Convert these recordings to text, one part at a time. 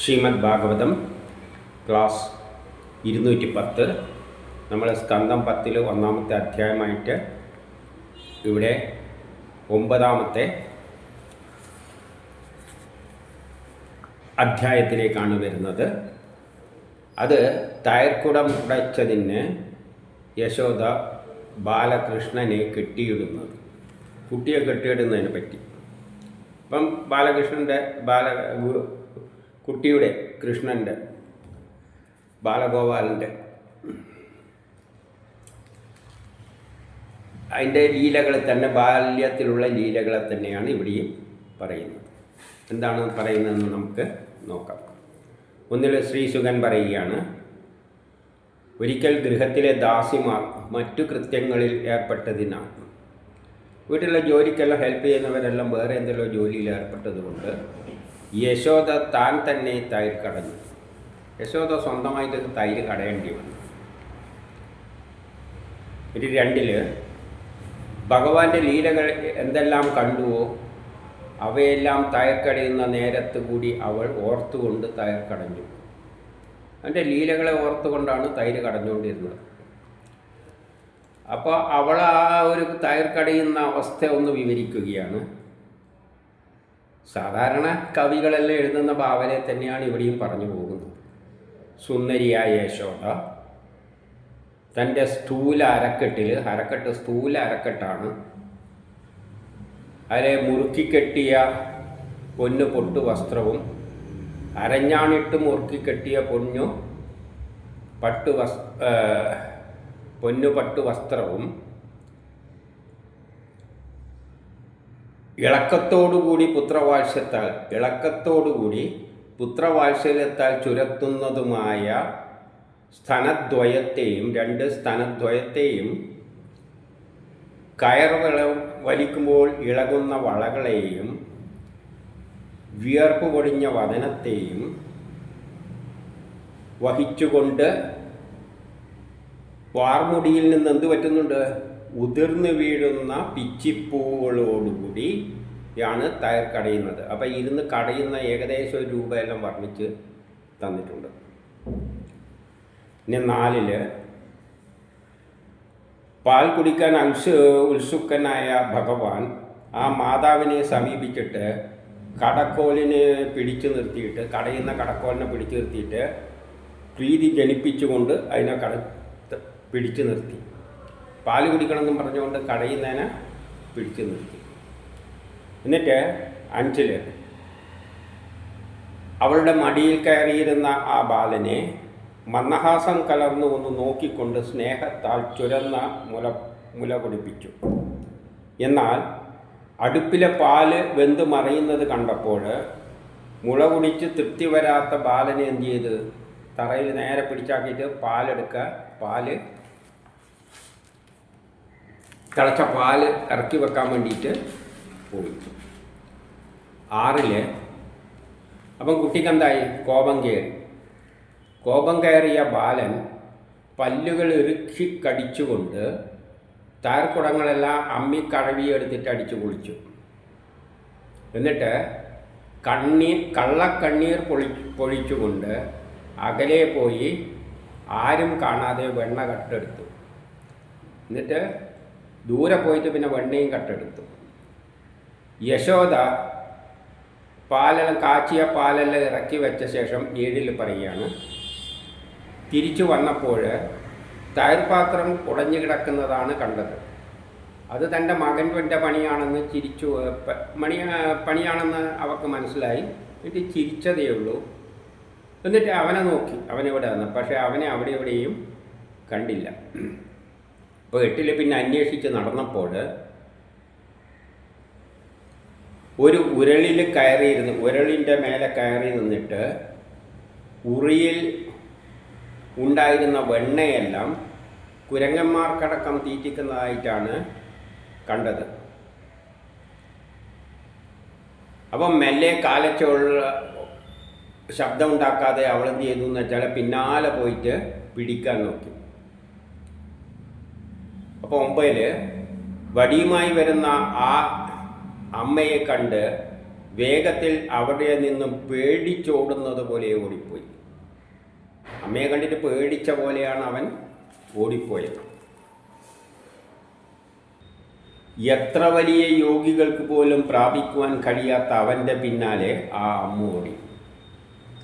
Shrimad Bhagavatam class ഇരുന്നൂറ്റി പത്ത് നമ്മൾ സ്കന്ധം പത്തിൽ ഒന്നാമത്തെ അധ്യായമായിട്ട് ഇവിടെ ഒമ്പതാമത്തെ അധ്യായത്തിലേക്കാണ് വരുന്നത്. അത് തയർക്കുടം ഉടച്ചതിന് യശോദ ബാലകൃഷ്ണനെ കെട്ടിയിടുന്നത്. കുട്ടിയെ കെട്ടിയിടുന്നതിനെ പറ്റി. അപ്പം ബാലകൃഷ്ണന്റെ ബാല കുട്ടിയുടെ കൃഷ്ണന്റെ ബാലഗോപാലന്റെ അതിന്റെ ലീലകൾ തന്നെ ബാല്യത്തിലുള്ള ലീലകളെ തന്നെയാണ് ഇവിടെയും പറയുന്നത്. എന്താണ് പറയുന്നതെന്ന് നമുക്ക് നോക്കാം. ഒന്നിൽ ശ്രീസുഖൻ പറയുകയാണ് ഒരിക്കൽ ഗൃഹത്തിലെ ദാസിമാർ മറ്റു കൃത്യങ്ങളിൽ ഏർപ്പെട്ടതിനാൽ വീട്ടിലെ ജോലിക്കെല്ലാം ഹെൽപ്പ് ചെയ്യുന്നവരെല്ലാം വേറെ എന്തെല്ലോ ജോലിയിൽ ഏർപ്പെട്ടതുകൊണ്ട് യശോദ താൻ തന്നെ തൈര് കടഞ്ഞു. യശോദ സ്വന്തമായിട്ട് തൈര് കടയേണ്ടി വന്നു. ഇത് രണ്ടിൽ ഭഗവാന്റെ ലീലകൾ എന്തെല്ലാം കണ്ടുവോ അവയെല്ലാം തയർക്കടയുന്ന നേരത്ത് കൂടി അവൾ ഓർത്തുകൊണ്ട് തയർക്കടഞ്ഞു അവന്റെ ലീലകളെ ഓർത്തുകൊണ്ടാണ് തൈര് കടഞ്ഞുകൊണ്ടിരുന്നത്. അപ്പോൾ അവൾ ആ ഒരു തയർക്കടയുന്ന അവസ്ഥ ഒന്ന് വിവരിക്കുകയാണ്. സാധാരണ കവികളെല്ലാം എഴുതുന്ന ഭാവനയെ തന്നെയാണ് ഇവിടെയും പറഞ്ഞു പോകുന്നത്. സുന്ദരിയായ യശോദ തന്റെ സ്ഥൂല അരക്കെട്ടിൽ അരക്കെട്ട് സ്ഥൂല അരക്കെട്ടാണ്. അതിലെ മുറുക്കിക്കെട്ടിയ പൊന്നു പൊട്ടു വസ്ത്രവും അരഞ്ഞാണിട്ട് മുറുക്കിക്കെട്ടിയ പൊന്നു പട്ടു വസ് പൊന്നു പട്ടു വസ്ത്രവും ഇളക്കത്തോടുകൂടി പുത്രവാഴ്ചത്താൽ ഇളക്കത്തോടുകൂടി പുത്രവാത്സല്യത്താൽ ചുരത്തുന്നതുമായ സ്ഥനദ്വയത്തെയും രണ്ട് സ്ഥനദ്വയത്തെയും കയറുകൾ വലിക്കുമ്പോൾ ഇളകുന്ന വളകളെയും വിയർപ്പ് പൊടിഞ്ഞ വതനത്തെയും വഹിച്ചുകൊണ്ട് വാർമുടിയിൽ നിന്ന് എന്ത് പറ്റുന്നുണ്ട്? ഉതിർന്നു വീഴുന്ന പിച്ചിപ്പൂവുകളോടുകൂടി ആണ് തയർ കടയുന്നത്. അപ്പോൾ ഇരുന്ന് കടയുന്ന ഏകദേശം ഒരു രൂപയെല്ലാം വർണിച്ച് തന്നിട്ടുണ്ട്. പിന്നെ നാലിൽ പാൽ കുടിക്കാൻ അംശ ഉത്സുക്കനായ ഭഗവാൻ ആ മാതാവിനെ സമീപിച്ചിട്ട് കടക്കോലിനെ പിടിച്ചു നിർത്തിയിട്ട് കടയുന്ന കടക്കോലിനെ പിടിച്ചു നിർത്തിയിട്ട് പ്രീതി ജനിപ്പിച്ചുകൊണ്ട് അതിനെ കട പിടിച്ചു നിർത്തി. പാൽ കുടിക്കണമെന്നും പറഞ്ഞുകൊണ്ട് കടയുന്നതിനെ പിടിച്ചു നിർത്തി. എന്നിട്ട് അഞ്ചിൽ അവളുടെ മടിയിൽ കയറിയിരുന്ന ആ ബാലനെ മന്ദഹാസം കലർന്നു ഒന്ന് നോക്കിക്കൊണ്ട് സ്നേഹത്താൽ ചുരന്ന മുല മുല കുടിപ്പിച്ചു. എന്നാൽ അടുപ്പിലെ പാൽ വെന്ത് മറിയുന്നത് കണ്ടപ്പോൾ മുള കുടിച്ച് തൃപ്തി വരാത്ത ബാലനെ എന്ത് ചെയ്ത്? തറയിൽ നേരെ പിടിച്ചാക്കിയിട്ട് പാലെടുക്കുക പാൽ തിളച്ച പാൽ ഇറക്കി വെക്കാൻ വേണ്ടിയിട്ട് പോയി. ആറിൽ. അപ്പം കുട്ടിക്ക് എന്തായി? കോപം കയറി. കോപം കയറിയ ബാലൻ പല്ലുകൾ ഇറുക്കി കടിച്ചുകൊണ്ട് താർക്കുടങ്ങളെല്ലാം അമ്മി കഴവിയെടുത്തിട്ട് അടിച്ചു കുളിച്ചു എന്നിട്ട് കണ്ണീർ കള്ളക്കണ്ണീർ പൊളി പൊഴിച്ചുകൊണ്ട് അകലെ പോയി ആരും കാണാതെ വെണ്ണ കട്ടെടുത്തു. എന്നിട്ട് ദൂരെ പോയിട്ട് പിന്നെ വെണ്ണയും കട്ടെടുത്തു. യശോദ പാലെല്ലാം കാച്ചിയ പാലെല്ലാം ഇറക്കി വെച്ച ശേഷം ഏഴിൽ പറയുകയാണ് തിരിച്ചു വന്നപ്പോൾ തയർപാത്രം ഉടഞ്ഞു കിടക്കുന്നതാണ് കണ്ടത്. അത് തന്റെ മകന്റെ പണിയാണെന്ന് ചിരിച്ചു മണി പണിയാണെന്ന് അവൾക്ക് മനസ്സിലായി. എന്നിട്ട് ചിരിച്ചതേ ഉള്ളൂ. എന്നിട്ട് അവനെ നോക്കി. അവനെവിടെ വന്നു പക്ഷേ അവനെ അവിടെ എവിടെയും കണ്ടില്ല. അപ്പോൾ എട്ടിൽ പിന്നെ അന്വേഷിച്ച് നടന്നപ്പോൾ ഒരു ഉരളിൽ കയറിയിരുന്ന് ഉരളിന്റെ മേലെ കയറി നിന്നിട്ട് ഉറിയിൽ ഉണ്ടായിരുന്ന വെണ്ണയെല്ലാം കുരങ്ങന്മാർക്കടക്കം തീറ്റിക്കുന്നതായിട്ടാണ് കണ്ടത്. അപ്പം മെല്ലെ കാലച്ചുള്ള ശബ്ദമുണ്ടാക്കാതെ അവളെന്ത് ചെയ്തു എന്ന് വെച്ചാൽ പിന്നാലെ പോയിട്ട് പിടിക്കാൻ നോക്കി. അപ്പോൾ ഒമ്പതിൽ വടിയുമായി വരുന്ന ആ അമ്മയെ കണ്ട് വേഗത്തിൽ അവിടെ നിന്നും പേടിച്ചോടുന്നത് പോലെ ഓടിപ്പോയി. അമ്മയെ കണ്ടിട്ട് പേടിച്ച പോലെയാണ് അവൻ ഓടിപ്പോയത്. എത്ര വലിയ യോഗികൾക്ക് പോലും പ്രാപിക്കുവാൻ കഴിയാത്ത അവന്റെ പിന്നാലെ ആ അമ്മ ഓടി.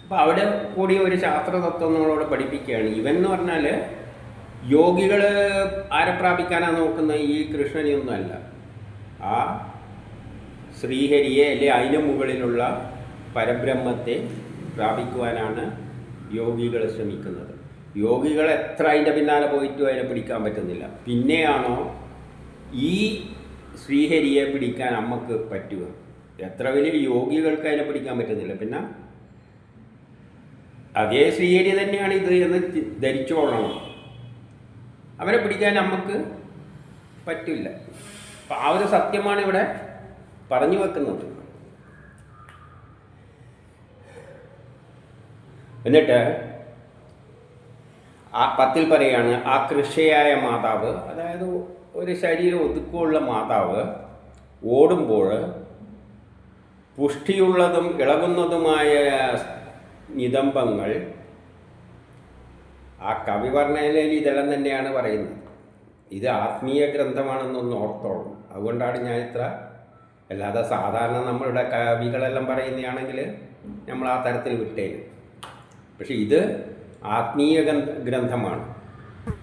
അപ്പോൾ അവിടെ കൂടി ഒരു ശാസ്ത്രതത്വം നമ്മളോട് പഠിപ്പിക്കുകയാണ്. ഇവൻ എന്ന് പറഞ്ഞാൽ യോഗികൾ ആരെ പ്രാപിക്കാനാണ് നോക്കുന്നത് ഈ കൃഷ്ണനെയൊന്നുമല്ല. ആ ശ്രീഹരിയെ അല്ലെ അതിന് മുകളിലുള്ള പരബ്രഹ്മത്തെ പ്രാപിക്കുവാനാണ് യോഗികൾ ശ്രമിക്കുന്നത്. യോഗികൾ എത്ര അതിന്റെ പിന്നാലെ പോയിട്ടും അതിനെ പിടിക്കാൻ പറ്റുന്നില്ല. പിന്നെയാണോ ഈ ശ്രീഹരിയെ പിടിക്കാൻ നമുക്ക് പറ്റുക? എത്ര വലിയ യോഗികൾക്ക് അതിനെ പിടിക്കാൻ പറ്റുന്നില്ല. പിന്നെ അതേ ശ്രീഹരി തന്നെയാണ് ഇത് എന്ന് ധരിച്ചോളണം അവനെ പിടിക്കാൻ നമുക്ക് പറ്റില്ല. അപ്പം ആ ഒരു സത്യമാണ് ഇവിടെ പറഞ്ഞു വെക്കുന്നത്. എന്നിട്ട് ആ പത്തിൽ പറയാണ് ആ കൃഷിയായ മാതാവ് അതായത് ഒരു ശരീരം ഒതുക്കമുള്ള മാതാവ് ഓടുമ്പോൾ പുഷ്ടിയുള്ളതും ഇളകുന്നതുമായ നിതംബങ്ങൾ ആ കവി പറഞ്ഞതിൽ ഇതെല്ലാം തന്നെയാണ് പറയുന്നത്. ഇത് ആത്മീയ ഗ്രന്ഥമാണെന്നൊന്ന് ഓർത്തോളും. അതുകൊണ്ടാണ് ഞാൻ ഇത്ര അല്ലാതെ സാധാരണ നമ്മളുടെ കവികളെല്ലാം പറയുന്നതാണെങ്കിൽ നമ്മൾ ആ തരത്തിൽ വിട്ടേരും പക്ഷെ ഇത് ആത്മീയ ഗ്രന്ഥ- ഗ്രന്ഥമാണ്.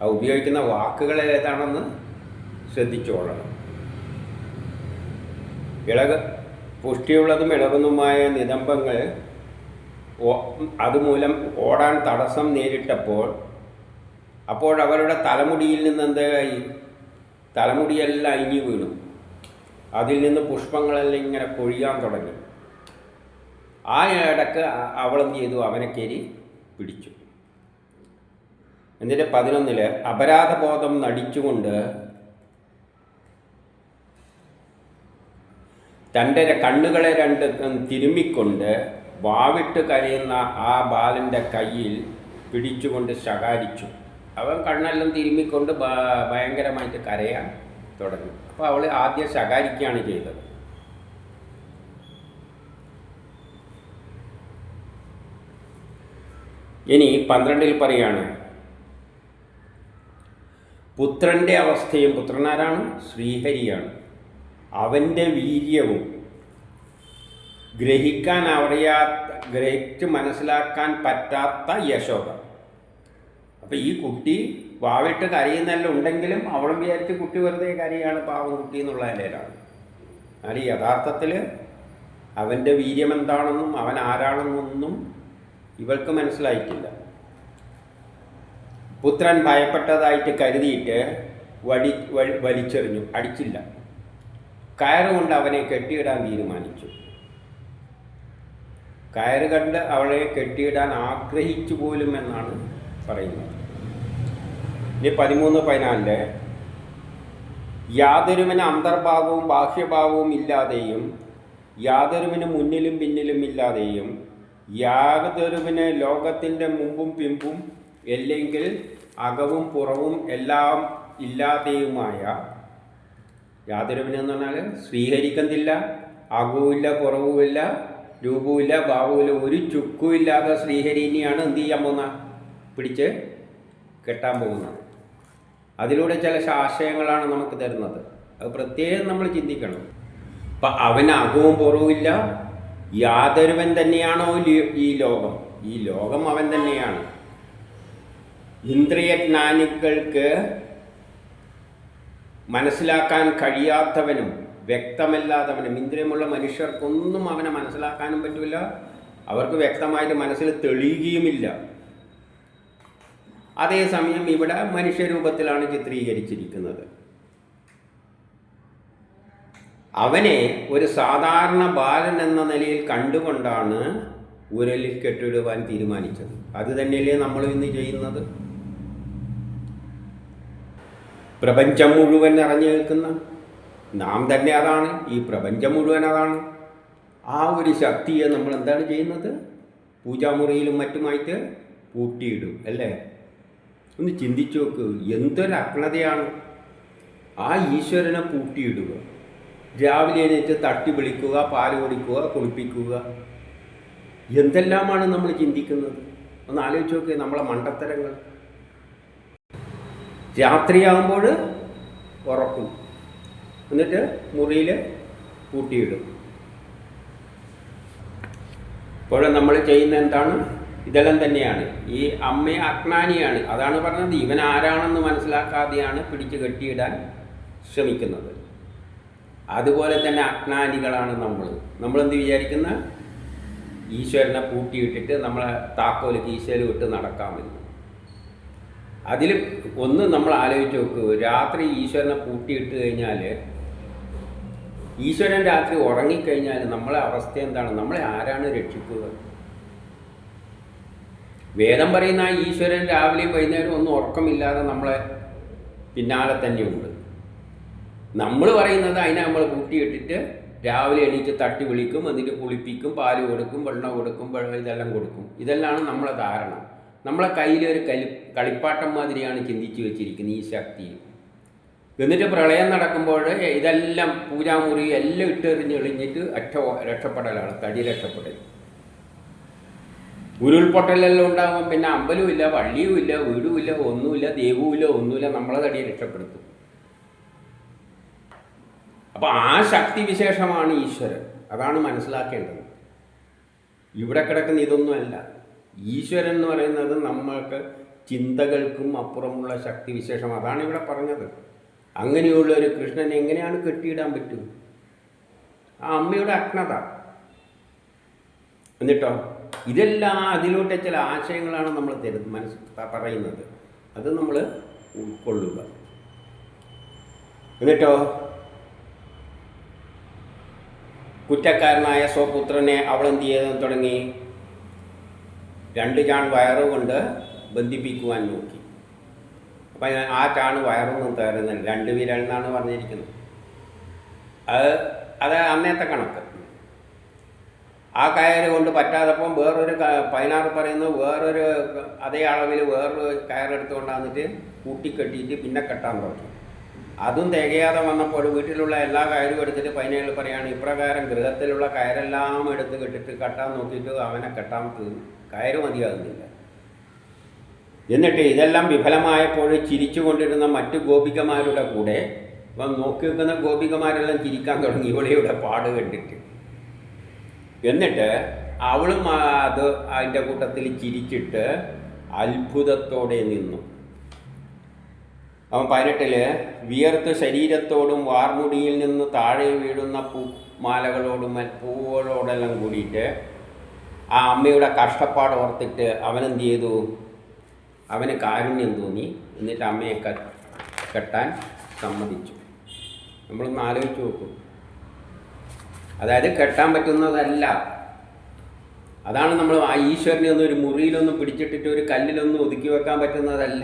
ആ ഉപയോഗിക്കുന്ന വാക്കുകൾ ഏതാണെന്ന് ശ്രദ്ധിച്ചോളണം ഇളക പുഷ്ടിയുള്ളതും ഇളകുന്നതുമായ നിതംബങ്ങൾ അതുമൂലം ഓടാൻ തടസ്സം നേരിട്ടപ്പോൾ അപ്പോൾ അവരുടെ തലമുടിയിൽ നിന്ന് എന്തായി തലമുടിയെല്ലാം അയിഞ്ഞു വീണു. അതിൽ നിന്ന് പുഷ്പങ്ങളെല്ലാം ഇങ്ങനെ കൊഴിയാൻ തുടങ്ങി. ആ ഇടയ്ക്ക് അവളെന്ത് ചെയ്തു? അവനെ കയറി പിടിച്ചു. എന്നിട്ട് പതിനൊന്നിൽ അപരാധബോധം നടിച്ചുകൊണ്ട് തന്റെ കണ്ണുകളെ രണ്ട് തിരുമ്മിക്കൊണ്ട് വാവിട്ട് കരയുന്ന ആ ബാലന്റെ കയ്യിൽ പിടിച്ചുകൊണ്ട് ശകാരിച്ചു. അവൻ കണ്ണെല്ലാം തിരുമ്മിക്കൊണ്ട് ഭയങ്കരമായിട്ട് കരയാൻ തുടങ്ങി. അപ്പോൾ അവൾ ആദ്യം ശകാരിക്കുകയാണ് ചെയ്തത്. ഇനി പന്ത്രണ്ടിൽ പറയാണ് പുത്രന്റെ അവസ്ഥയും പുത്രനാരാണ്? ശ്രീഹരിയാണ്. അവന്റെ വീര്യവും ഗ്രഹിക്കാൻ അറിയാത്ത ഗ്രഹിച്ച് മനസ്സിലാക്കാൻ പറ്റാത്ത യശോദ. അപ്പം ഈ കുട്ടി വാവിട്ട് കരയുന്നെല്ലാം ഉണ്ടെങ്കിലും അവളും വിചാരിച്ച് കുട്ടി വെറുതെ കരയാണ് പാവം കുട്ടി എന്നുള്ള നിലയിലാണ് എന്നാൽ യഥാർത്ഥത്തിൽ അവന്റെ വീര്യം എന്താണെന്നും അവൻ ആരാണെന്നൊന്നും ഇവൾക്ക് മനസ്സിലായിട്ടില്ല. പുത്രൻ ഭയപ്പെട്ടതായിട്ട് കരുതിയിട്ട് വടി വലിച്ചെറിഞ്ഞു. അടിച്ചില്ല. കയറുകൊണ്ട് അവനെ കെട്ടിയിടാൻ തീരുമാനിച്ചു. കയറ് കണ്ട് അവളെ കെട്ടിയിടാൻ ആഗ്രഹിച്ചു പോലും എന്നാണ് പറയുന്നത്. ഇനി പതിമൂന്ന് പതിനാലിൽ യാതൊരുവിന് അന്തർഭാവവും ബാഹ്യഭാവവും ഇല്ലാതെയും യാതൊരുവിന് മുന്നിലും പിന്നിലും ഇല്ലാതെയും യാതൊരുവിന് ലോകത്തിന്റെ മുമ്പും പിമ്പും അല്ലെങ്കിൽ അകവും പുറവും എല്ലാം ഇല്ലാതെയുമായ യാതൊരുവിന് എന്ന് പറഞ്ഞാൽ സ്വീകരിക്കുന്നില്ല അകവുമില്ല പുറവുമില്ല രൂപവുമില്ല ഭാവവുമില്ല ഒരു ചുക്കുമില്ലാതെ ശ്രീഹരിനെയാണ് എന്ത് ചെയ്യാൻ പോകുന്ന പിടിച്ച് കെട്ടാൻ പോകുന്നത്. അതിലൂടെ ചില ആശയങ്ങളാണ് നമുക്ക് തരുന്നത്. അത് പ്രത്യേകം നമ്മൾ ചിന്തിക്കണം. അപ്പം അവന് അകവും പുറവുമില്ല യാതൊരുവൻ തന്നെയാണോ ഈ ലോകം? ഈ ലോകം അവൻ തന്നെയാണ്. ഇന്ദ്രിയജ്ഞാനികൾക്ക് മനസ്സിലാക്കാൻ കഴിയാത്തവനും വ്യക്തമല്ലാത്തവനും ഇന്ദ്രിയമുള്ള മനുഷ്യർക്കൊന്നും അവനെ മനസ്സിലാക്കാനും പറ്റില്ല അവർക്ക് വ്യക്തമായിട്ട് മനസ്സിൽ തെളിയുകയുമില്ല. അതേസമയം ഇവിടെ മനുഷ്യരൂപത്തിലാണ് ചിത്രീകരിച്ചിരിക്കുന്നത്. അവനെ ഒരു സാധാരണ ബാലൻ എന്ന നിലയിൽ കണ്ടുകൊണ്ടാണ് ഉരലിൽ കെട്ടിടുവാൻ തീരുമാനിച്ചത്. അത് തന്നെയല്ലേ നമ്മൾ ഇന്ന് ചെയ്യുന്നത്? പ്രപഞ്ചം മുഴുവൻ നിറഞ്ഞു നിൽക്കുന്ന നാം തന്നെ അതാണ് ഈ പ്രപഞ്ചം മുഴുവൻ അതാണ്. ആ ഒരു ശക്തിയെ നമ്മൾ എന്താണ് ചെയ്യുന്നത്? പൂജാമുറിയിലും മറ്റുമായിട്ട് പൂട്ടിയിടും അല്ലേ? ഒന്ന് ചിന്തിച്ചു നോക്ക്. എന്തൊരു അക്ലതയാണ്. ആ ഈശ്വരനെ കൂട്ടിയിടുക. രാവിലെ എണീറ്റ് തട്ടി വിളിക്കുക പാൽ കുടിക്കുക കുളിപ്പിക്കുക. എന്തെല്ലാമാണ് നമ്മൾ ചിന്തിക്കുന്നത്? ഒന്ന് ആലോചിച്ച് നോക്കുക നമ്മളെ മണ്ടത്തരങ്ങൾ. രാത്രിയാകുമ്പോൾ ഉറക്കും. എന്നിട്ട് മുറിയിൽ കൂട്ടിയിടും. ഇപ്പോഴും നമ്മൾ ചെയ്യുന്ന എന്താണ്? ഇതെല്ലാം തന്നെയാണ്. ഈ അമ്മ അജ്ഞാനിയാണ്. അതാണ് പറഞ്ഞത്. ഇവൻ ആരാണെന്ന് മനസ്സിലാക്കാതെയാണ് പിടിച്ച് കെട്ടിയിടാൻ ശ്രമിക്കുന്നത്. അതുപോലെ തന്നെ അജ്ഞാനികളാണ് നമ്മൾ. നമ്മളെന്ത് വിചാരിക്കുന്ന? ഈശ്വരനെ പൂട്ടിയിട്ടിട്ട് നമ്മളെ താക്കോലേക്ക് ഈശ്വരൻ വിട്ട് നടക്കാമെന്ന് അതിൽ ഒന്ന് നമ്മൾ ആലോചിച്ച് നോക്കൂ. രാത്രി ഈശ്വരനെ പൂട്ടിയിട്ട് കഴിഞ്ഞാൽ ഈശ്വരൻ രാത്രി ഉറങ്ങിക്കഴിഞ്ഞാൽ നമ്മളെ അവസ്ഥ എന്താണ്? നമ്മളെ ആരാണ് രക്ഷിക്കുക? വേദം പറയുന്ന ഈശ്വരൻ രാവിലെയും വൈകുന്നേരം ഒന്നും ഉറക്കമില്ലാതെ നമ്മളെ പിന്നാലെ തന്നെയുണ്ട് നമ്മൾ പറയുന്നത് അതിനെ നമ്മൾ കൂട്ടിയിട്ടിട്ട് രാവിലെ എണീറ്റ് തട്ടി വിളിക്കും എന്നിട്ട് കുളിപ്പിക്കും പാൽ കൊടുക്കും വെള്ളം കൊടുക്കും വെള്ളം ഇതെല്ലാം കൊടുക്കും. ഇതെല്ലാം നമ്മളെ ധാരണ. നമ്മളെ കയ്യിൽ ഒരു കലി കളിപ്പാട്ടം മാതിരിയാണ് ചിന്തിച്ചു വെച്ചിരിക്കുന്നത് ഈ ശക്തി എന്നിട്ട് പ്രളയം നടക്കുമ്പോൾ ഇതെല്ലാം പൂജാമുറി എല്ലാം ഇട്ടെറിഞ്ഞ് എളിഞ്ഞിട്ട് അറ്റ രക്ഷപ്പെടലാണ് തടി രക്ഷപ്പെടൽ. ഉരുൾപൊട്ടലെല്ലാം ഉണ്ടാകുമ്പോൾ പിന്നെ അമ്പലവുമില്ല പള്ളിയുമില്ല വീടുമില്ല ഒന്നുമില്ല ദൈവവുമില്ല ഒന്നുമില്ല നമ്മളെ തടിയെ രക്ഷപ്പെടുത്തും. അപ്പോൾ ആ ശക്തി വിശേഷമാണ് ഈശ്വരൻ. അതാണ് മനസ്സിലാക്കേണ്ടത്. ഇവിടെ കിടക്കുന്ന ഇതൊന്നുമല്ല ഈശ്വരൻ എന്ന് പറയുന്നത് നമ്മൾക്ക് ചിന്തകൾക്കും അപ്പുറമുള്ള ശക്തി വിശേഷം. അതാണ് ഇവിടെ പറഞ്ഞത്. അങ്ങനെയുള്ള ഒരു കൃഷ്ണനെ എങ്ങനെയാണ് കെട്ടിയിടാൻ പറ്റും? ആ അമ്മയുടെ അജ്ഞത. എന്നിട്ടോ? ഇതെല്ലാം അതിലൂടെ ചില ആശയങ്ങളാണ് നമ്മൾ തരുന്നത് മനസ്സ് പറയുന്നത്. അത് നമ്മൾ ഉൾക്കൊള്ളുക. എന്നിട്ടോ? കുറ്റക്കാരനായ സ്വപുത്രനെ അവൾ എന്ത് ചെയ്ത് തുടങ്ങി? രണ്ട് ചാൺ വയറുകൊണ്ട് ബന്ധിപ്പിക്കുവാൻ നോക്കി. അപ്പം ആ ചാണ് വയറൊന്നും തരുന്നില്ല രണ്ട് വിരൽ എന്നാണ് പറഞ്ഞിരിക്കുന്നത്. അത് അത് അന്നത്തെ കണക്ക്. ആ കയറ് കൊണ്ട് പറ്റാതപ്പം വേറൊരു പതിനാറ് പറയുന്നത് വേറൊരു അതേ അളവിൽ വേറൊരു കയറെടുത്തുകൊണ്ട് വന്നിട്ട് കൂട്ടിക്കെട്ടിയിട്ട് പിന്നെ കെട്ടാൻ തുടങ്ങി. അതും തികയാതെ വന്നപ്പോൾ വീട്ടിലുള്ള എല്ലാ കയറും എടുത്തിട്ട് പതിനേഴ് പറയാണ് ഇപ്രകാരം ഗൃഹത്തിലുള്ള കയറെല്ലാം എടുത്ത് കെട്ടിട്ട് കെട്ടാൻ നോക്കിയിട്ട് അവനെ കെട്ടാൻ കയറ് മതിയാകുന്നില്ല. എന്നിട്ട് ഇതെല്ലാം വിഫലമായപ്പോൾ ചിരിച്ചുകൊണ്ടിരുന്ന മറ്റു ഗോപികമാരുടെ കൂടെ ഇപ്പം നോക്കി നിൽക്കുന്ന ഗോപികമാരെല്ലാം ചിരിക്കാൻ തുടങ്ങി. ഇവളിയുടെ പാട് കണ്ടിട്ട്. എന്നിട്ട് അവളും അത് അതിന്റെ കൂട്ടത്തിൽ ചിരിച്ചിട്ട് അത്ഭുതത്തോടെ നിന്നു. അവൻ പതിനെട്ടിൽ വിയർത്ത് ശരീരത്തോടും വാർമുടിയിൽ നിന്ന് താഴെ വീഴുന്ന പൂമാലകളോടും പൂവുകളോടെല്ലാം കൂടിയിട്ട് ആ അമ്മയുടെ കഷ്ടപ്പാട് ഓർത്തിട്ട് അവനെന്ത് ചെയ്തു? അവന് കാരുണ്യം തോന്നി. എന്നിട്ട് അമ്മയെ കെട്ടാൻ സമ്മതിച്ചു. നമ്മളൊന്ന് ആലോചിച്ച് നോക്കും. അതായത് കെട്ടാൻ പറ്റുന്നതല്ല. അതാണ് നമ്മൾ ഈശ്വരനെ ഒന്നും ഒരു മുറിയിലൊന്നും പിടിച്ചിട്ടിട്ട് ഒരു കല്ലിലൊന്നും ഒതുക്കി വെക്കാൻ പറ്റുന്നതല്ല.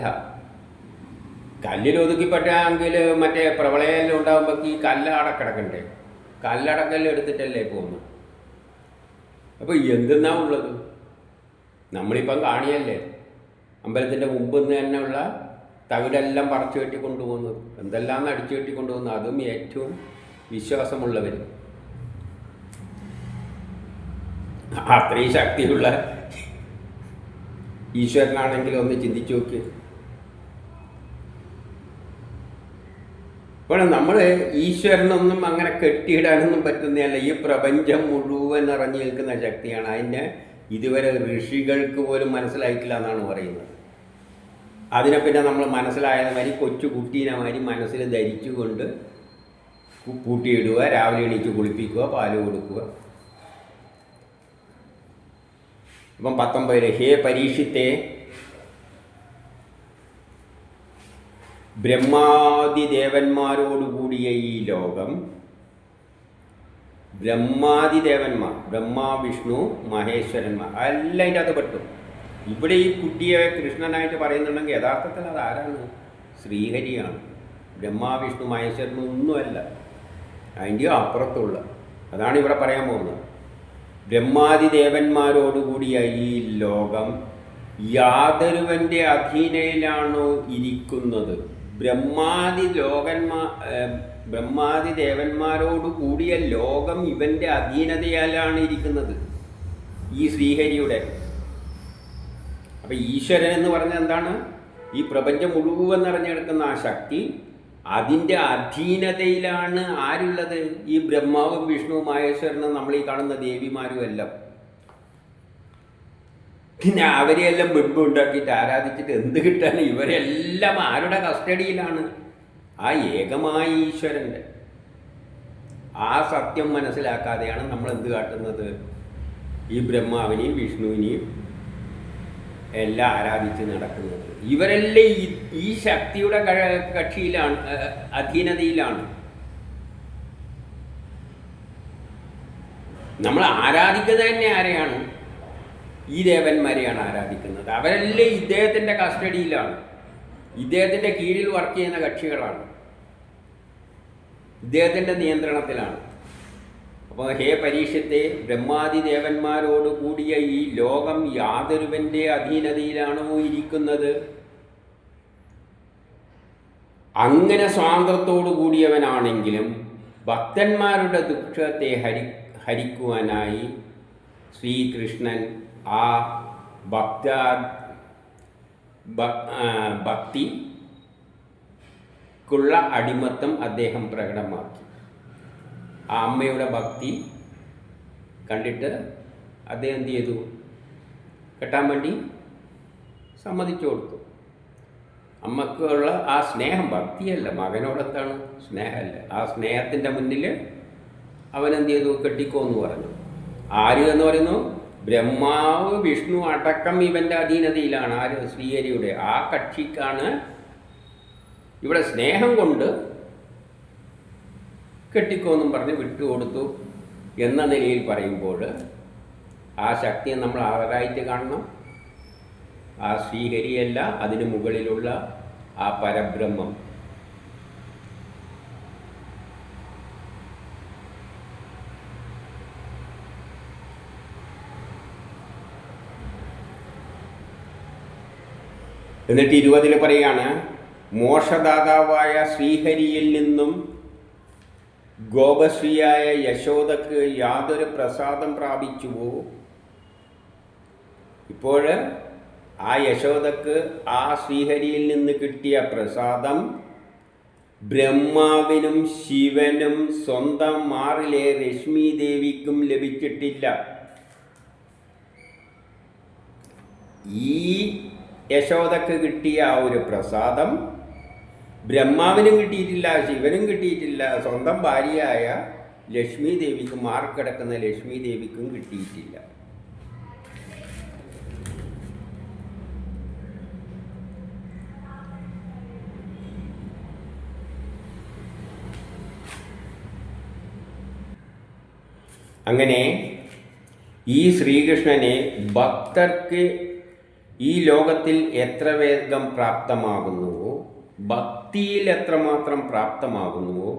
കല്ലിൽ ഒതുക്കിപ്പെട്ടാണെങ്കിൽ മറ്റേ പ്രളയം ഉണ്ടാകുമ്പോൾ ഈ കല്ല് അവിടെ കിടക്കണ്ടേ? കല്ലടക്കല്ല് എടുത്തിട്ടല്ലേ പോകുന്നു അപ്പോൾ എന്തെന്നാ ഉള്ളത്? നമ്മളിപ്പം കാണിയല്ലേ? അമ്പലത്തിന്റെ മുമ്പ് നിന്ന് തന്നെയുള്ള തകിടെല്ലാം പറിച്ചു കെട്ടി കൊണ്ടുപോകുന്നത് എന്തെല്ലാം അടിച്ചു കെട്ടി കൊണ്ടുപോകുന്നത് അതും ഏറ്റവും വിശ്വാസമുള്ളവർ അത്രയും ശക്തിയുള്ള ഈശ്വരനാണെങ്കിൽ ഒന്ന് ചിന്തിച്ചു നോക്കി. അപ്പോൾ നമ്മൾ ഈശ്വരനൊന്നും അങ്ങനെ കെട്ടിയിടാനൊന്നും പറ്റുന്നതല്ല. ഈ പ്രപഞ്ചം മുഴുവൻ നിറഞ്ഞു നിൽക്കുന്ന ശക്തിയാണ്. അതിനെ ഇതുവരെ ഋഷികൾക്ക് പോലും മനസ്സിലായിട്ടില്ല എന്നാണ് പറയുന്നത്. അതിനെ പിന്നെ നമ്മൾ മനസ്സിലായത് മാതിരി കൊച്ചു കുട്ടീനെ മാതിരി മനസ്സിൽ ധരിച്ചുകൊണ്ട് കൂട്ടിയിടുക രാവിലെ എണീച്ച് കുളിപ്പിക്കുക പാൽ കൊടുക്കുക. ഇപ്പം പത്തൊമ്പത് ഹേ പരീക്ഷിത്തെ. ബ്രഹ്മാദിദേവന്മാരോടുകൂടിയ ഈ ലോകം. ബ്രഹ്മാദിദേവന്മാർ ബ്രഹ്മ വിഷ്ണു മഹേശ്വരന്മാർ എല്ലാം അതിന്റെ അകത്ത് പെട്ടു. ഇവിടെ ഈ കുട്ടിയെ കൃഷ്ണനായിട്ട് പറയുന്നുണ്ടെങ്കിൽ യഥാർത്ഥത്തിൽ അത് ആരാണ്? ശ്രീഹരിയാണ്. ബ്രഹ്മ വിഷ്ണു മഹേശ്വരൻ ഒന്നുമല്ല. അതിന്റെയോ അപ്പുറത്തുള്ള. അതാണ് ഇവിടെ പറയാൻ പോകുന്നത്. ബ്രഹ്മാദിദേവന്മാരോടുകൂടിയ ഈ ലോകം യാതൊരുവന്റെ അധീനയിലാണോ ഇരിക്കുന്നത്? ബ്രഹ്മാതി ലോകന്മാ ബ്രഹ്മാതി ദേവന്മാരോട് കൂടിയ ലോകം ഇവന്റെ അധീനതയാലാണ് ഇരിക്കുന്നത്. ഈ ശ്രീഹരിയുടെ. അപ്പം ഈശ്വരൻ എന്ന് പറഞ്ഞാൽ എന്താണ്? ഈ പ്രപഞ്ചം മുഴുവൻ നിറഞ്ഞെടുക്കുന്ന ആ ശക്തി അതിന്റെ അധീനതയിലാണ് ആരുള്ളത്? ഈ ബ്രഹ്മാവും വിഷ്ണുവും മഹേശ്വരനും നമ്മൾ ഈ കാണുന്ന ദേവിമാരും എല്ലാം. പിന്നെ അവരെയെല്ലാം ബിംബം ഉണ്ടാക്കിയിട്ട് ആരാധിച്ചിട്ട് എന്ത് കിട്ടാൻ ഇവരെല്ലാം ആരുടെ കസ്റ്റഡിയിലാണ്? ആ ഏകമായ ഈശ്വരന്റെ. ആ സത്യം മനസ്സിലാക്കാതെയാണ് നമ്മൾ എന്ത് കാട്ടുന്നത്? ഈ ബ്രഹ്മാവിനെയും വിഷ്ണുവിനെയും എല്ലാം ആരാധിച്ച് നടക്കുന്നത്. ഇവരെല്ലാം ഈ ശക്തിയുടെ കക്ഷിയിലാണ് അധീനതയിലാണ്. നമ്മൾ ആരാധിക്കുന്നത് തന്നെ ആരെയാണ്? ഈ ദേവന്മാരെയാണ് ആരാധിക്കുന്നത്. അവരെല്ലാം ഇദ്ദേഹത്തിന്റെ കസ്റ്റഡിയിലാണ്. ഇദ്ദേഹത്തിന്റെ കീഴിൽ വർക്ക് ചെയ്യുന്ന കക്ഷികളാണ്. ഇദ്ദേഹത്തിന്റെ നിയന്ത്രണത്തിലാണ്. അപ്പോൾ ഹേ പരീക്ഷത്തെ ബ്രഹ്മാദി ദേവന്മാരോട് കൂടിയ ഈ ലോകം യാതൊരുവന്റെ അധീനതയിലാണോ ഇരിക്കുന്നത്? അങ്ങനെ സ്വാതന്ത്ര്യത്തോടു കൂടിയവനാണെങ്കിലും ഭക്തന്മാരുടെ ദുഃഖത്തെ ഹരി ഹരിക്കുവാനായി ശ്രീകൃഷ്ണൻ ആ ഭക്ത ഭക്തിക്കുള്ള അടിമത്തം അദ്ദേഹം പ്രകടമാക്കി. ആ അമ്മയുടെ ഭക്തി കണ്ടിട്ട് അദ്ദേഹം എന്ത് ചെയ്തു? കെട്ടാൻ വേണ്ടി സമ്മതിച്ചു കൊടുത്തു. അമ്മക്കുള്ള ആ സ്നേഹം ഭക്തിയല്ല മകനോടത്താണ് സ്നേഹമല്ല. ആ സ്നേഹത്തിന്റെ മുന്നിൽ അവൻ എന്ത് ചെയ്തു? കെട്ടിക്കോ എന്ന് പറഞ്ഞു. ആര് എന്ന് പറയുന്നു? ബ്രഹ്മാവ് വിഷ്ണു അടക്കം ഇവന്റെ അധീനതയിലാണ്. ആര്? ശ്രീഹരിയുടെ. ആ കക്ഷിക്കാണ് ഇവിടെ സ്നേഹം കൊണ്ട് കെട്ടിക്കോന്നും പറഞ്ഞ് വിട്ടുകൊടുത്തു എന്ന നിലയിൽ പറയുമ്പോൾ ആ ശക്തിയെ നമ്മൾ ആരായിട്ട് കാണണം? ആ ശ്രീഹരിയല്ല അതിന് മുകളിലുള്ള ആ പരബ്രഹ്മം. എന്നിട്ട് ഇരുപതിൽ പറയുകയാണ് മോക്ഷദാതാവായ ശ്രീഹരിയിൽ നിന്നും ഗോപശ്രീയായ യശോദക്ക് യാതൊരു പ്രസാദം പ്രാപിച്ചുവോ? ഇപ്പോൾ ആ യശോദക്ക് ആ ശ്രീഹരിയിൽ നിന്ന് കിട്ടിയ പ്രസാദം ബ്രഹ്മാവിനും ശിവനും സ്വന്തം മാറിലെ രശ്മി ദേവിക്കും ലഭിച്ചിട്ടില്ല. ഈ യശോദക്ക് കിട്ടിയ ആ ഒരു പ്രസാദം ബ്രഹ്മാവിനും കിട്ടിയിട്ടില്ല ശിവനും കിട്ടിയിട്ടില്ല സ്വന്തം ഭാര്യയായ ലക്ഷ്മി ദേവിക്ക് മാറിക്കിടക്കുന്ന ലക്ഷ്മി ദേവിക്കും കിട്ടിയിട്ടില്ല. അങ്ങനെ ഈ ശ്രീകൃഷ്ണനെ ഭക്തർക്ക് ഈ ലോകത്തിൽ എത്ര വേഗം പ്രാപ്തമാകുന്നുവോ? ഭക്തിയിൽ എത്രമാത്രം പ്രാപ്തമാകുന്നുവോ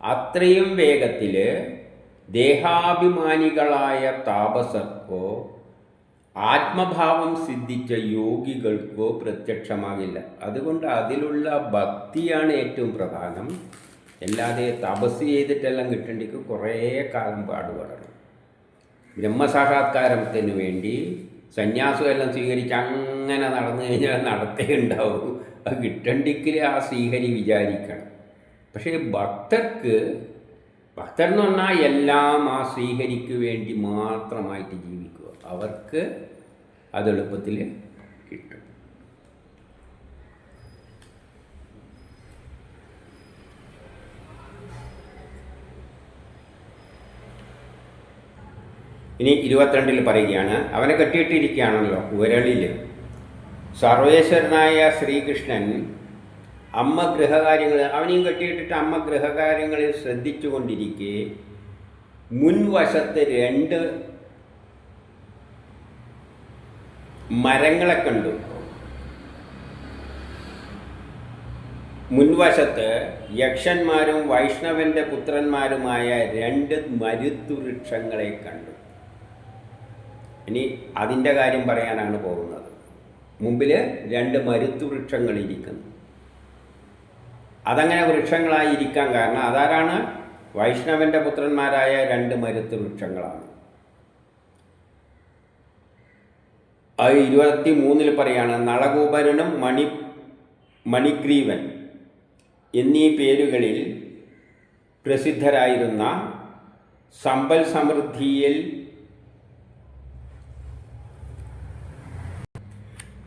അത്രയും വേഗത്തിൽ ദേഹാഭിമാനികളായ താപസർക്കോ ആത്മഭാവം സിദ്ധിച്ച യോഗികൾക്കോ പ്രത്യക്ഷമാകില്ല. അതുകൊണ്ട് അതിലുള്ള ഭക്തിയാണ് ഏറ്റവും പ്രധാനം. അല്ലാതെ തപസ് ചെയ്തിട്ടെല്ലാം കിട്ടേണ്ടിക്ക് കുറേ കാലം പാടുപെടണം. ബ്രഹ്മസാക്ഷാത്കാരത്തിന് വേണ്ടി സന്യാസമെല്ലാം സ്വീകരിച്ച് അങ്ങനെ നടന്നു കഴിഞ്ഞാൽ നടത്തേ ഉണ്ടാവും. അത് കിട്ടണ്ടെങ്കിൽ ആ ശ്രീഹരി വിചാരിക്കണം. പക്ഷേ ഭക്തർക്ക് ഭക്തർ എന്ന് പറഞ്ഞാൽ എല്ലാം ആ ശ്രീഹരിക്ക് വേണ്ടി മാത്രമായിട്ട് ജീവിക്കുക. അവർക്ക് അത് എളുപ്പത്തിൽ കിട്ടും. ഇനി ഇരുപത്തിരണ്ടിൽ പറയുകയാണ് അവനെ കെട്ടിയിട്ടിരിക്കുകയാണല്ലോ ഉരളിൽ സർവേശ്വരനായ ശ്രീകൃഷ്ണൻ അമ്മ ഗൃഹകാര്യങ്ങൾ അവനെയും കെട്ടിയിട്ടിട്ട് അമ്മ ഗൃഹകാര്യങ്ങളിൽ ശ്രദ്ധിച്ചു കൊണ്ടിരിക്കെ മുൻവശത്ത് രണ്ട് മരങ്ങളെ കണ്ടു. മുൻവശത്ത് യക്ഷന്മാരും വൈഷ്ണവന്റെ പുത്രന്മാരുമായ രണ്ട് മരുത്തുവൃക്ഷങ്ങളെ കണ്ടു. ഇനി അതിന്റെ കാര്യം പറയാനാണ് പോകുന്നത്. മുമ്പിൽ രണ്ട് മരുത്തു വൃക്ഷങ്ങളിരിക്കുന്നു. അതങ്ങനെ വൃക്ഷങ്ങളായി ഇരിക്കാൻ കാരണം അതാരാണ്? വൈഷ്ണവന്റെ പുത്രന്മാരായ രണ്ട് മരുത്ത് വൃക്ഷങ്ങളാണ്. അത് ഇരുപത്തി മൂന്നിൽ പറയാണ് നളകൂപരനും മണി മണിഗ്രീവൻ എന്നീ പേരുകളിൽ പ്രസിദ്ധരായിരുന്ന സമ്പൽ സമൃദ്ധിയിൽ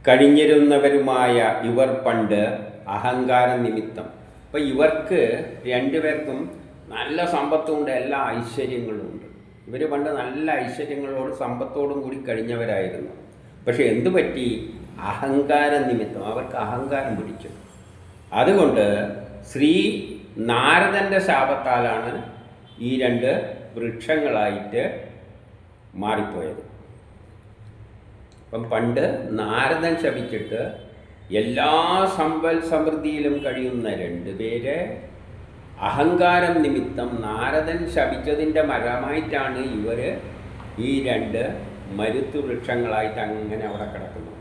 കഴിഞ്ഞിരുന്നവരുമായ ഇവർ പണ്ട് അഹങ്കാര നിമിത്തം. അപ്പം ഇവർക്ക് രണ്ടുപേർക്കും നല്ല സമ്പത്തുമുണ്ട് എല്ലാ ഐശ്വര്യങ്ങളും ഉണ്ട്. ഇവർ പണ്ട് നല്ല ഐശ്വര്യങ്ങളോട് സമ്പത്തോടും കൂടി കഴിഞ്ഞവരായിരുന്നു. പക്ഷെ എന്തു പറ്റി? അഹങ്കാര നിമിത്തം. അവർക്ക് അഹങ്കാരം പിടിച്ചു. അതുകൊണ്ട് ശ്രീ നാരദന്റെ ശാപത്താലാണ് ഈ രണ്ട് വൃക്ഷങ്ങളായിട്ട് മാറിപ്പോയത്. അപ്പം പണ്ട് നാരദൻ ശപിച്ചിട്ട് എല്ലാ സമ്പൽ സമൃദ്ധിയിലും കഴിയുന്ന രണ്ട് പേര് അഹങ്കാരം നിമിത്തം നാരദൻ ശപിച്ചതിന്റെ മരമായിട്ടാണ് ഇവർ ഈ രണ്ട് മരുത്തു വൃക്ഷങ്ങളായിട്ട് അങ്ങനെ അവിടെ കിടക്കുന്നത്.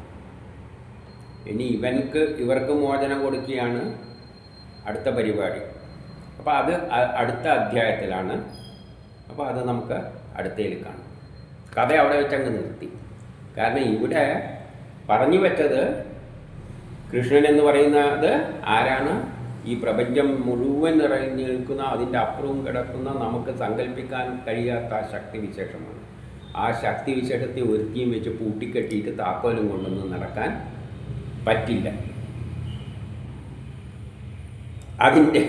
ഇനി ഇവൻക്ക് ഇവർക്ക് മോചനം കൊടുക്കുകയാണ് അടുത്ത പരിപാടി. അപ്പോൾ അത് അടുത്ത അധ്യായത്തിലാണ്. അപ്പോൾ അത് നമുക്ക് അടുത്തതിൽ കാണാം. കഥ അവിടെ വെച്ചങ്ങ് നിർത്തി. കാരണം ഇവിടെ പറഞ്ഞു വെച്ചത് കൃഷ്ണൻ എന്ന് പറയുന്നത് ആരാണ്? ഈ പ്രപഞ്ചം മുഴുവൻ നിറഞ്ഞു നിൽക്കുന്ന അതിന്റെ അപ്പുറവും കിടക്കുന്ന നമുക്ക് സങ്കല്പിക്കാൻ കഴിയാത്ത ആ ശക്തി വിശേഷമാണ്. ആ ശക്തി വിശേഷത്തെ ഒരുക്കിയും വെച്ച് പൂട്ടിക്കെട്ടിയിട്ട് താക്കോലും കൊണ്ടൊന്നും നടക്കാൻ പറ്റില്ല. അതിന്റെ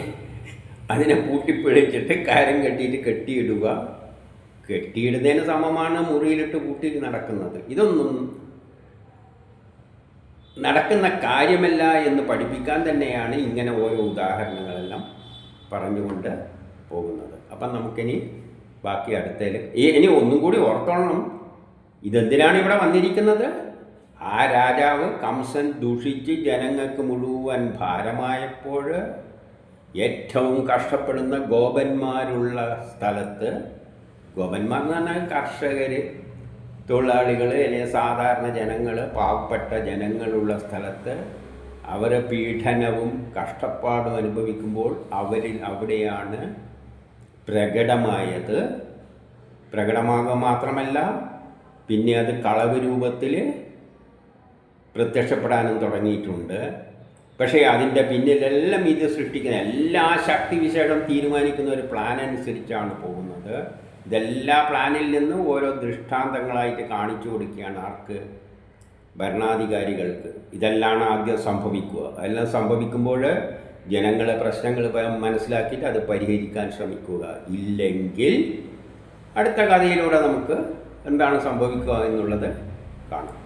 അതിനെ പൂട്ടിപ്പിടിച്ചിട്ട് കാര്യം കെട്ടിയിട്ട് കെട്ടിയിടുക. കെട്ടിയിടുന്നതിന് സമമാണ് മുറിയിലിട്ട് കൂട്ടി നടക്കുന്നത്. ഇതൊന്നും നടക്കുന്ന കാര്യമല്ല എന്ന് പഠിപ്പിക്കാൻ തന്നെയാണ് ഇങ്ങനെ ഓരോ ഉദാഹരണങ്ങളെല്ലാം പറഞ്ഞുകൊണ്ട് പോകുന്നത്. അപ്പം നമുക്കിനി ബാക്കി അടുത്തതിൽ ഇനി ഒന്നും കൂടി ഓർത്തോളണം ഇതെന്തിനാണ് ഇവിടെ വന്നിരിക്കുന്നത്? ആ രാജാവ് കംസൻ ദുഷിച്ച് ജനങ്ങൾക്ക് മുഴുവൻ ഭാരമായപ്പോൾ ഏറ്റവും കഷ്ടപ്പെടുന്ന ഗോപന്മാരുള്ള സ്ഥലത്ത് ഗോപന്മാർ എന്ന് പറഞ്ഞാൽ കർഷകർ തൊഴിലാളികൾ അല്ലെങ്കിൽ സാധാരണ ജനങ്ങൾ പാവപ്പെട്ട ജനങ്ങളുള്ള സ്ഥലത്ത് അവരെ പീഡനവും കഷ്ടപ്പാടും അനുഭവിക്കുമ്പോൾ അവരിൽ അവിടെയാണ് പ്രകടമായത്. പ്രകടമാകുക മാത്രമല്ല പിന്നെ അത് കളവ് രൂപത്തിൽ പ്രത്യക്ഷപ്പെടാനും തുടങ്ങിയിട്ടുണ്ട്. പക്ഷേ അതിന്റെ പിന്നിലെല്ലാം ഇത് സൃഷ്ടിക്കുന്ന എല്ലാ ശക്തി വിശേഷം തീരുമാനിക്കുന്ന ഒരു പ്ലാൻ അനുസരിച്ചാണ് പോകുന്നത്. ഇതെല്ലാ പ്ലാനിൽ നിന്നും ഓരോ ദൃഷ്ടാന്തങ്ങളായിട്ട് കാണിച്ചു കൊടുക്കുകയാണ് ആർക്ക്? ഭരണാധികാരികൾക്ക്. ഇതെല്ലാം ആദ്യം സംഭവിക്കുക. അതെല്ലാം സംഭവിക്കുമ്പോൾ ജനങ്ങളെ പ്രശ്നങ്ങൾ മനസ്സിലാക്കിയിട്ട് അത് പരിഹരിക്കാൻ ശ്രമിക്കുക. ഇല്ലെങ്കിൽ അടുത്ത കഥയിലൂടെ നമുക്ക് എന്താണ് സംഭവിക്കുക എന്നുള്ളത് കാണാം.